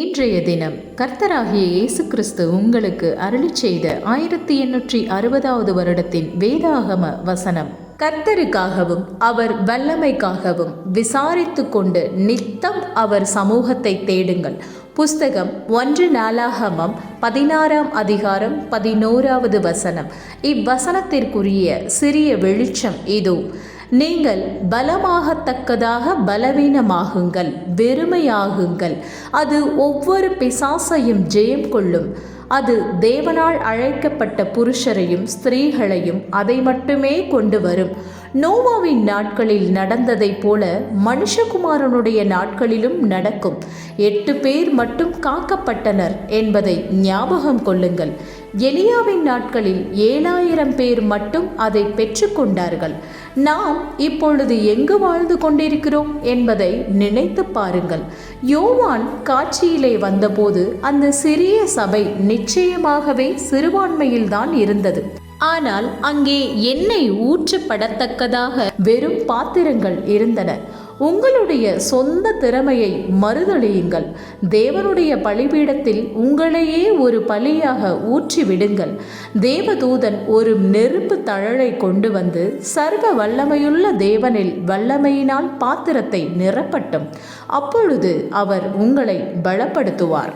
இன்றைய தினம் கர்த்தராகிய இயேசு கிறிஸ்து உங்களுக்கு அருளிச் செய்த ஆயிரத்தி எண்ணூற்றி அறுபதாவது வருடத்தின் வேதாகம வசனம். கர்த்தருக்காகவும் அவர் வல்லமைக்காகவும் விசாரித்து கொண்டு நித்தம் அவர் சமூகத்தை தேடுங்கள். புஸ்தகம் ஒன்று நாளாகமம் பதினாறாம் அதிகாரம் பதினோராவது வசனம். இவ்வசனத்திற்குரிய சிறிய வெளிச்சம் இதோ. நீங்கள் பலமாகத்தக்கதாக பலவீனமாகுங்கள் வெறுமையாகுங்கள். அது ஒவ்வொரு பிசாசையும் ஜெயம் கொள்ளும். அது தேவனால் அழைக்கப்பட்ட புருஷரையும் ஸ்திரீகளையும் அதை மட்டுமே கொண்டு வரும். நோவாவின் நாட்களில் நடந்ததைப் போல மனுஷகுமாரனுடைய நாட்களிலும் நடக்கும். எட்டு பேர் மட்டும் காக்கப்பட்டனர் என்பதை ஞாபகம் கொள்ளுங்கள். எலியாவின் நாட்களில் ஏழாயிரம் பேர் மட்டும் அதை பெற்றுக்கொண்டார்கள் நாம் இப்பொழுது எங்கு வாழ்ந்து கொண்டிருக்கிறோம் என்பதை நினைத்து பாருங்கள். யோவான் காட்சியிலே வந்தபோது அந்த சிறிய சபை நிச்சயமாகவே சிறுபான்மையில்தான் இருந்தது. ஆனால் அங்கே எண்ணெய் ஊற்றப்படத்தக்கதாக வெறும் பாத்திரங்கள் இருந்தன. உங்களுடைய சொந்த திறமையை மறுதளியுங்கள். தேவனுடைய பலிபீடத்தில் உங்களையே ஒரு பலியாக ஊற்றி விடுங்கள் தேவதூதன் ஒரு நெருப்பு தழலை கொண்டு வந்து சர்வ வல்லமையுள்ள தேவனில் வல்லமையினால் பாத்திரத்தை நிரப்பட்டும். அப்பொழுது அவர் உங்களை பலப்படுத்துவார்.